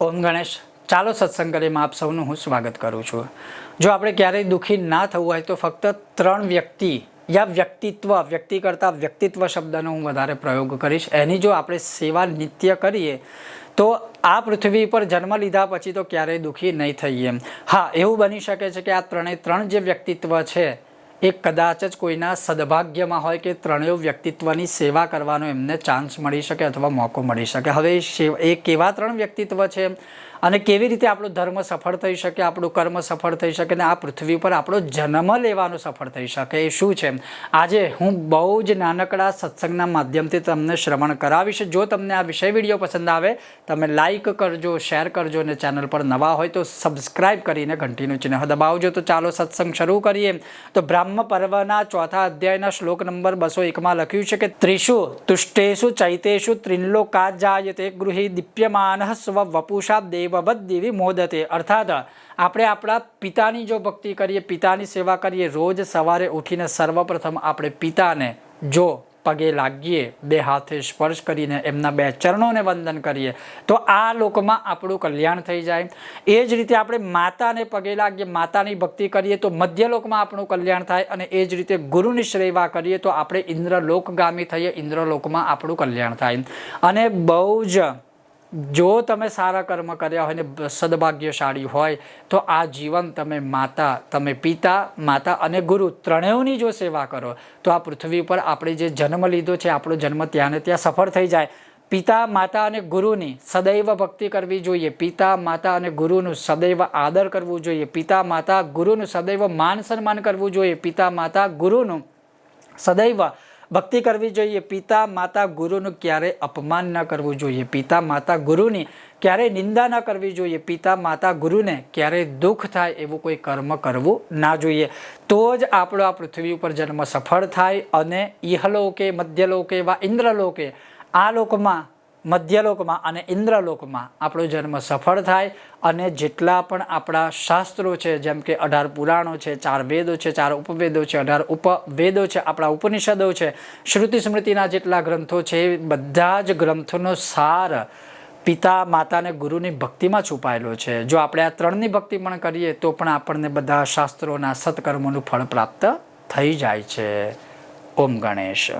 ઓમ ગણેશ. ચાલો સત્સંગ કરીમાં આપ સૌનું હું સ્વાગત કરું છું. જો આપણે ક્યારેય દુઃખી ના થવું હોય તો ફક્ત ત્રણ વ્યક્તિ યા વ્યક્તિત્વ વ્યક્તિ કરતાં વ્યક્તિત્વ શબ્દનો હું વધારે પ્રયોગ કરીશ. એની જો આપણે સેવા નિત્ય કરીએ તો આ પૃથ્વી પર જન્મ લીધા પછી તો ક્યારેય દુઃખી નહીં થઈએ. હા, એવું બની શકે છે કે આ ત્રણે ત્રણ જે વ્યક્તિત્વ છે એ કદાચ જ કોઈના સદભાગ્યમાં હોય કે ત્રણેય વ્યક્તિત્વની સેવા કરવાનો એમને ચાન્સ મળી શકે અથવા મોકો મળી શકે. હવે એ કેવા ત્રણ વ્યક્તિત્વ છે અને કેવી રીતે આપણો ધર્મ સફળ થઈ શકે, આપણું કર્મ સફળ થઈ શકે અને આ પૃથ્વી પર આપણો જન્મ લેવાનો સફળ થઈ શકે, એ શું છે? આજે હું બહુ જ નાનકડા સત્સંગના માધ્યમથી તમને શ્રવણ કરાવીશ. જો તમને આ વિષય વીડિયો પસંદ આવે, તમે લાઇક કરજો શેર કરજો અને ચેનલ પર નવા હોય તો સબસ્ક્રાઈબ કરીને ઘંટીનું ચિહ્ન દબાવજો. તો ચાલો સત્સંગ શરૂ કરીએ. તો બ્રાહ્મ પર્વના ચોથા અધ્યાયના શ્લોક નંબર બસો એકમાં લખ્યું છે કે ત્રિષુ તુષ્ટેશુ ચૈતેશુ ત્રિલોકા જાયતે ગૃહી દીપ્યમાન સ્વ વપુષા દેવવદ દેવી મોદતે અર્થાત આપણે આપણા પિતાની જો ભક્તિ કરીએ, પિતાની સેવા કરીએ, રોજ સવારે ઉઠીને સર્વપ્રથમ આપણે પિતાને જો પગે લાગીએ, બે હાથે સ્પર્શ કરીને એમના બે ચરણોને વંદન કરીએ, તો આ લોકમાં આપણું કલ્યાણ થઈ જાય. એ જ રીતે આપણે માતાને પગે લાગીએ, માતાની ભક્તિ કરીએ, તો મધ્ય લોકમાં આપણું કલ્યાણ થાય અને એ જ રીતે ગુરુની સેવા કરીએ, તો આપણે ઇન્દ્રલોકગામી થઈએ, ઇન્દ્રલોકમાં આપણું કલ્યાણ થાય. અને બહુ જ જો તમે સારા કર્મ કર્યા હોય ને સદભાગ્યશાળી હોય, તો આ જીવન તમે માતા, તમે પિતા, માતા અને ગુરુ ત્રણેયની જો સેવા કરો, તો આ પૃથ્વી પર આપણે જે જન્મ લીધો છે, આપણો જન્મ ત્યાં ને ત્યાં સફળ થઈ જાય. પિતા, માતા અને ગુરુની સદૈવ ભક્તિ કરવી જોઈએ. પિતા, માતા અને ગુરુનું સદૈવ આદર કરવું જોઈએ. પિતા, માતા, ગુરુનું સદૈવ માન સન્માન કરવું જોઈએ. પિતા, માતા, ગુરુનું સદૈવ ભક્તિ કરવી જોઈએ. પિતા, માતા ગુરુનું ક્યારેય અપમાન ન કરવું જોઈએ. પિતા, માતા ગુરુની ક્યારેય નિંદા ન કરવી જોઈએ. પિતા, માતા ગુરુને ક્યારેય દુઃખ થાય એવું કોઈ કર્મ કરવું ના જોઈએ. તો જ આપણો આ પૃથ્વી ઉપર જન્મ સફળ થાય અને ઇહલોકે મધ્યલોકે, વા ઇન્દ્રલોકે આ લોકમાં મધ્યલોકમાં અને ઇન્દ્રલોકમાં આપણો જન્મ સફળ થાય અને જેટલા પણ આપણા શાસ્ત્રો છે, જેમ કે અઢાર પુરાણો છે, ચાર વેદો છે, ચાર ઉપવેદો છે, અઢાર ઉપવેદો છે, આપણા ઉપનિષદો છે, શ્રુતિ સ્મૃતિના જેટલા ગ્રંથો છે, એ બધા જ ગ્રંથોનો સાર પિતા, માતા અને ગુરુની ભક્તિમાં છુપાયેલો છે. જો આપણે આ ત્રણની ભક્તિ પણ કરીએ, તો પણ આપણને બધા શાસ્ત્રોના સત્કર્મોનું ફળ પ્રાપ્ત થઈ જાય છે. ઓમ ગણેશ.